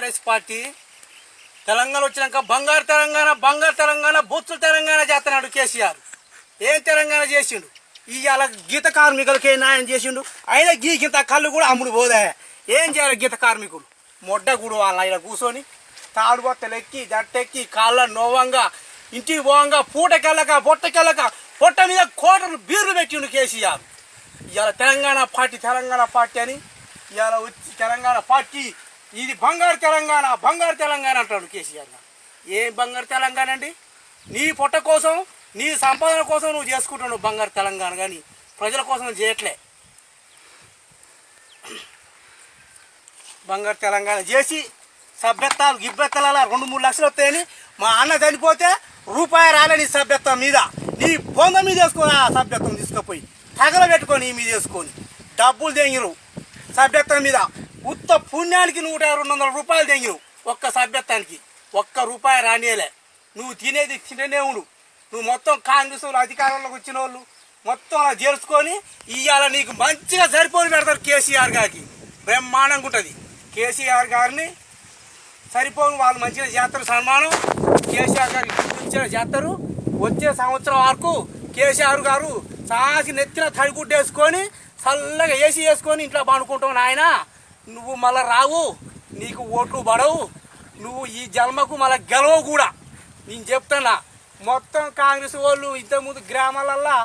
TRS party Telangana వచ్చినాక బంగారు తెలంగాణ బంగారు తెలంగాణ బొత్తుల తెలంగాణ చేస్తున్నాడు కేసీఆర్. ఏం తెలంగాణ చేసిండు? ఇవాళ గీత కార్మికులకి న్యాయం చేసిండు. అయినా గీ గింత కళ్ళు కూడా అమ్ముడు పోదా. ఏం చేయాలి గీత కార్మికులు? మొడ్డ కూడా వాళ్ళ ఆయన కూర్చొని తాడు బొత్తలు ఎక్కి జట్టెక్కి కాళ్ళ నోవంగా ఇంటికి పోవంగా పూటకెళ్ళక పొట్టకెళ్ళక పొట్ట మీద కోటలు బీర్లు పెట్టిండు కేసీఆర్. ఇవాళ తెలంగాణ పార్టీ తెలంగాణ పార్టీ అని ఇవాళ వచ్చి తెలంగాణ పార్టీ ఇది బంగారు తెలంగాణ బంగారు తెలంగాణ అంటాడు కేసీఆర్ ఏం బంగారు తెలంగాణ అండి? నీ పొట్ట కోసం నీ సంపాదన కోసం నువ్వు చేసుకుంటున్నావు బంగారు తెలంగాణ కానీ ప్రజల కోసం చేయట్లే. బంగారు తెలంగాణ చేసి సభ్యత్వాలు గిబ్బెత్తల రెండు మూడు లక్షలు వస్తాయని మా అన్న చనిపోతే రూపాయి రాలేని సభ్యత్వం మీద నీ బొంద మీద వేసుకొని ఆ సభ్యత్వం తీసుకుపోయి తగల పెట్టుకొని నీ మీద వేసుకొని డబ్బులు తెంగిరు సభ్యత్వం మీద. ఉత్త పుణ్యానికి నూట రెండు వందల రూపాయలు తెంగిరు ఒక్క సభ్యత్వానికి. ఒక్క రూపాయి రానియలే. నువ్వు తినేది తిననే ఉండు. నువ్వు మొత్తం కాంగ్రెస్ వాళ్ళు అధికారంలోకి వచ్చిన వాళ్ళు మొత్తం అలా చేర్చుకొని ఇవాళ నీకు మంచిగా సరిపోని పెడతారు కేసీఆర్ గారికి. బ్రహ్మాండంగా ఉంటుంది. కేసీఆర్ గారిని సరిపోను వాళ్ళు మంచిగా చేస్తారు సన్మానం. కేసీఆర్ గారికి మంచిగా చేస్తారు. వచ్చే సంవత్సరం వరకు కేసీఆర్ గారు సాసి నెత్తిన తడిగుడ్డ వేసుకొని చల్లగా ఏసీ వేసుకొని ఇంట్లో పండుకుంటాం నాయనా. నువ్వు మళ్ళా రావు నీకు ఓట్లు పడవు నువ్వు ఈ జన్మకు మళ్ళీ గెలవవు కూడా. నేను చెప్తున్నా మొత్తం కాంగ్రెస్ వాళ్ళు ఇంతకుముందు గ్రామాలల్లో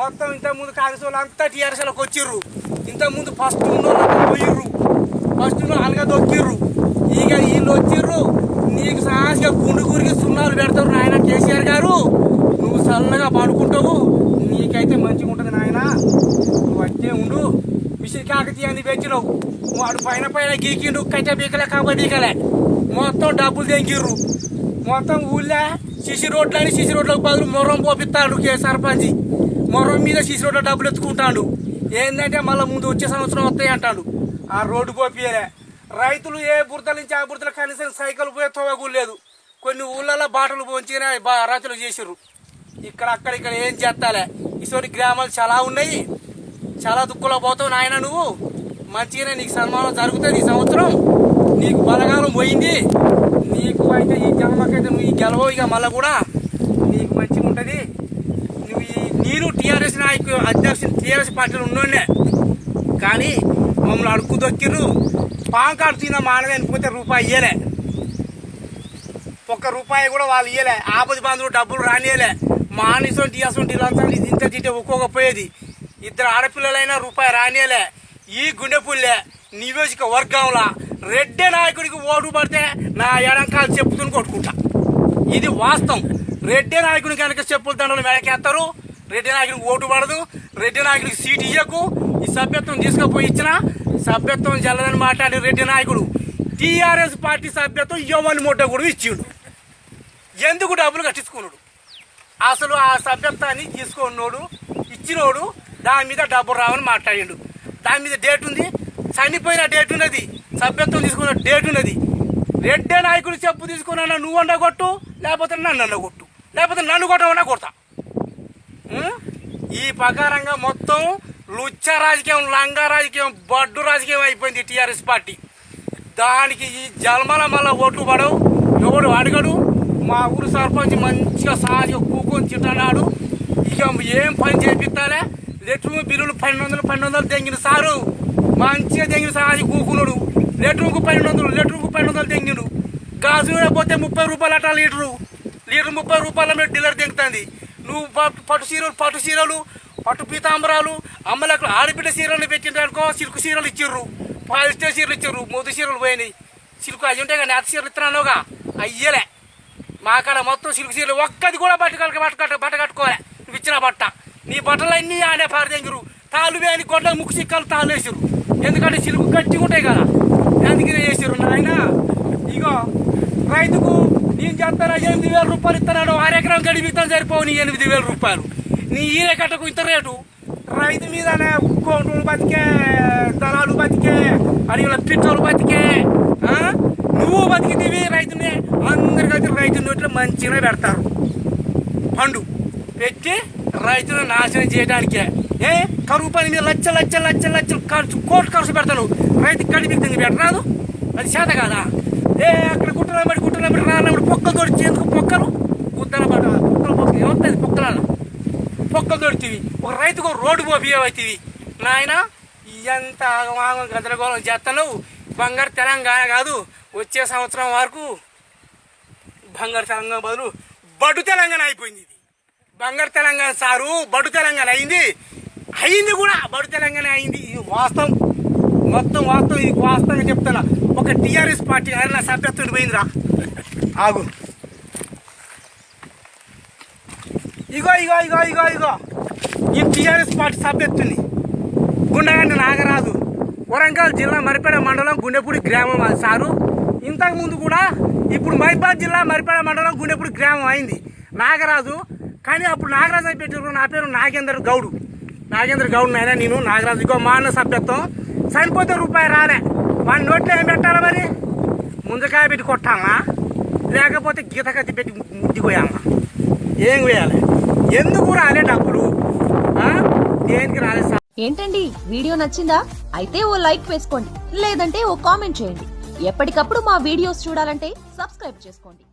మొత్తం ఇంతకుముందు కాంగ్రెస్ వాళ్ళు అంతా టీఆర్ఎస్లోకి వచ్చిర్రు. ఇంతకుముందు ఫస్ట్ ఉన్న వాళ్ళు పోయిర్రు. ఫస్ట్ అనగా దొక్కిర్రు ఇక వీళ్ళు వచ్చిర్రు నీకు సాహసిగా గుండు గురికి సున్నాలు పెడతారు నాయన కేసీఆర్ గారు. నువ్వు చల్లగా పడుకుంటావు నీకైతే మంచిగా ఉంటుంది నాయన నువ్వు అట్టే ఉండు మిషన్ కాకతీయాన్ని పెంచినావు వాడు పైన పైన గీకిండు కట్టె బీకలే కబడ్డీకలే మొత్తం డబ్బులు తెంకిర్రు మొత్తం ఊళ్ళో సిసి రోడ్లని సిసి రోడ్లకు బదులు మొర్రం పోపిస్తాడు కే సర్పంచ్. మొర్రం మీద సిసి రోడ్ల డబ్బులు ఎత్తుకుంటాడు. ఏంటంటే మళ్ళీ ముందు వచ్చే సంవత్సరం వస్తాయి అంటాడు. ఆ రోడ్డు పోపియలే రైతులు ఏ బురదల నుంచి ఆ బురదల కనీసం సైకిల్ పోయే లేదు. కొన్ని ఊళ్ళల్లో బాటలు పోంచిగానే బా చేసిర్రు. ఇక్కడ అక్కడ ఇక్కడ ఏం చేస్తాలే? ఇటువంటి గ్రామాలు చాలా ఉన్నాయి. చాలా దుఃఖంలో పోతావు నాయన నువ్వు. మంచిగానే నీకు సన్మానం జరుగుతుంది ఈ సంవత్సరం. నీకు బలగాలం పోయింది. నీకు అయితే ఈ జన్మకైతే నువ్వు ఈ గెలవవు ఇక మళ్ళీ కూడా. నీకు మంచిగా ఉంటుంది. నువ్వు ఈ నేను టీఆర్ఎస్ నాయకు అధ్యక్షుడు టీఆర్ఎస్ పార్టీలో ఉన్నోనే కానీ మమ్మల్ని అడుక్కు దొక్కిర్రు. కార్డు తిన్న మానగాని పోతే రూపాయి ఇయ్యలే. ఒక్క రూపాయి కూడా వాళ్ళు ఇయ్యలే. ఆపది బంధువులు డబ్బులు రానియలే మా టీఆర్ఎస్ అసొంటి ఇంత తింటే ఒక్కొక్కపోయేది ఇద్దరు ఆడపిల్లలైనా రూపాయి రానియలే. ఈ గుండెపుల్లే నియోజకవర్గంలో రెడ్డి నాయకుడికి ఓటు పడితే నా ఎడంకాలు చెప్పుతుని కొట్టుకుంటా. ఇది వాస్తవం. రెడ్డి నాయకుని కనుక చెప్పుల దండలు మెడకేస్తారు రెడ్డి నాయకుడికి ఓటు పడదు రెడ్డి నాయకుడికి సీట్ ఇయ్యకు ఈ సభ్యత్వం తీసుకుపోయి ఇచ్చిన సభ్యత్వం జల్లదని మాట్లాడి రెడ్డి నాయకుడు టీఆర్ఎస్ పార్టీ సభ్యత్వం ఇవ్వని ముడ్డ కూడా ఇచ్చిండు. ఎందుకు డబ్బులు కట్టించుకున్నాడు? అసలు ఆ సభ్యత్వాన్ని తీసుకున్నోడు ఇచ్చినోడు దాని మీద డబ్బులు రావని మాట్లాడిండు. దాని మీద డేట్ ఉంది. చనిపోయిన డేట్ ఉన్నది. సభ్యత్వం తీసుకున్న డేట్ ఉన్నది. రెడ్డే నాయకుడు చెప్పు తీసుకున్నా నువ్వు అన్న కొట్టు లేకపోతే నన్ను అన్న కొట్టు లేకపోతే నన్ను కొట్టమన్నా కొడతా. ఈ ప్రకారంగా మొత్తం లుచ్చ రాజకీయం లంగా రాజకీయం బడ్డు రాజకీయం అయిపోయింది టీఆర్ఎస్ పార్టీ. దానికి ఈ జల్మల మళ్ళా ఓట్లు పడవు. ఎవడు అడగడు. మా ఊరు సర్పంచ్ మంచిగా సాగి కూకొని తింటున్నాడు ఇక ఏం పని చేపిస్తాలే? లెట్రూమ్ బిల్లులు పన్నెండు వందలు పన్నెండు వందలు తెంగిన సారు. మంచిగా తెంగిన సహజ కూకున్నాడు లెట్రూమ్కు పన్నెండు వందలు లెట్రూమ్కు పన్నెండు వందలు తెంగిండు. గాజు పోతే ముప్పై రూపాయలు అట్లా లీటరు. లీటర్ ముప్పై రూపాయల మీద డీలర్ తెంగుతుంది. నువ్వు పట్టు చీరలు పట్టు చీరలు పట్టు పీతాంబరాలు అమ్మలకు ఆడబిడ్డ చీరలు పెట్టిండ్రనుకో సిల్క్ చీరలు ఇచ్చిర్రు. పాలిస్టర్ చీరలు ఇచ్చిర్రు మొద్దు చీరలు పోయినాయి. సిల్క్ అవి ఉంటాయి కానీ నేత చీరలు ఇస్తున్నానుగా అయ్యలే. మా కాడ మొత్తం సిల్క్ చీరలు ఒక్కది కూడా బట్టకలక బట్ట బట్ట కట్టుకోలే నువ్వు ఇచ్చిన బట్ట. నీ బట్టలు అన్నీ ఆడే పారదెంగిరు. తాళ్ళు వేని గొడ్డ ముక్కు చిక్కలు తాళ్ళు ఎందుకంటే సిల్క్ గట్టి ఉంటాయి కదా. ఎందుకు వేసారు నాయన ఇగో రైతుకు నేను చేస్తాను ఎనిమిది వేల రూపాయలు ఇస్తున్నాడు అర ఎకరం గడిపిస్తాను సరిపోవు నీ ఎనిమిది వేల రూపాయలు. నీ ఈరే కట్టకు ఇంత రేటు. రైతు మీదనే కోటలు బతికే దళాలు బతికే అడవుల పిట్టలు బతికే ఆ? నువ్వు బతికితేవి రైతునే. అందరు రైతు నోట్లో మంచిగా పెడతారు. పండు. పెట్టి రైతులను నాశనం చేయడానికే. ఏ? కరువు పని మీద లచ్చ లచ్చ లచ్చ లచ్చలు ఖర్చు కోట్లు ఖర్చు పెడతాను. రైతు కడిపి పెట్టరాదు. అది చేత కాదా? ఏ అక్కడ గుట్టలో పడి గుట్టలో పడి రానప్పుడు పొక్కలు తోడిచి ఎందుకు పొక్కలు? ఉద్దన పడ పొక్కలు పొక్క ఏమవుతుంది? పొక్కల పొక్కలు తోడుతీవి. ఒక రైతుకు ఒక రోడ్డు పోపియవైతివి నాయన ఎంత ఆగమాగం గందరగోళం చేస్తాను. బంగారు తెలంగాణ కాదు. వచ్చే సంవత్సరం వరకు బంగారు తెలంగాణ బదులు బడు తెలంగాణ అయిపోయింది ఇది. బంగారు తెలంగాణ సారు బడు తెలంగాణ అయింది. అయింది కూడా బడు తెలంగాణ అయింది. ఇది వాస్తవం మొత్తం వాస్తవం ఇది వాస్తవంగా చెప్తున్నా. ఒక టీఆర్ఎస్ పార్టీ ఆయన నా సభ్యత్వం పోయిందిరా. ఆగు. ఇగో ఇగో ఇగో ఇగో ఇగో. ఈ టీఆర్ఎస్ పార్టీ సభ్యత్తుని గుండగండి నాగరాజు. వరంగల్ జిల్లా మరిపేడ మండలం గుండెపూడి గ్రామం అది సారు. ఇంతకుముందు కూడా ఇప్పుడు మైబాద్ జిల్లా మరిపేడ మండలం గుండెపూడి గ్రామం అయింది. నాగరాజు కానీ అప్పుడు నాగరాజు అని నా పేరు నాగేంద్ర గౌడు. నాగేంద్ర గౌడ్ నాయన నేను నాగరాజు. ఇగో మా అన్న సభ్యత్వం. చనిపోతే రూపాయి రాలే. వాడి నోట్లో ఏం పెట్టాలా మరి? ముంజకాయ పెట్టి కొట్టాలా? లేకపోతే గీత కత్తి పెట్టి ముద్దిపోయామా ఏం వేయాలి ఎందుకు రాలే డబ్బులు దేనికి రాలే సార్ ఏంటండి? వీడియో నచ్చిందా? అయితే ఓ లైక్ వేసుకోండి. లేదంటే ఓ కామెంట్ చేయండి. ఎప్పటికప్పుడు మా వీడియోస్ చూడాలంటే సబ్స్క్రైబ్ చేసుకోండి.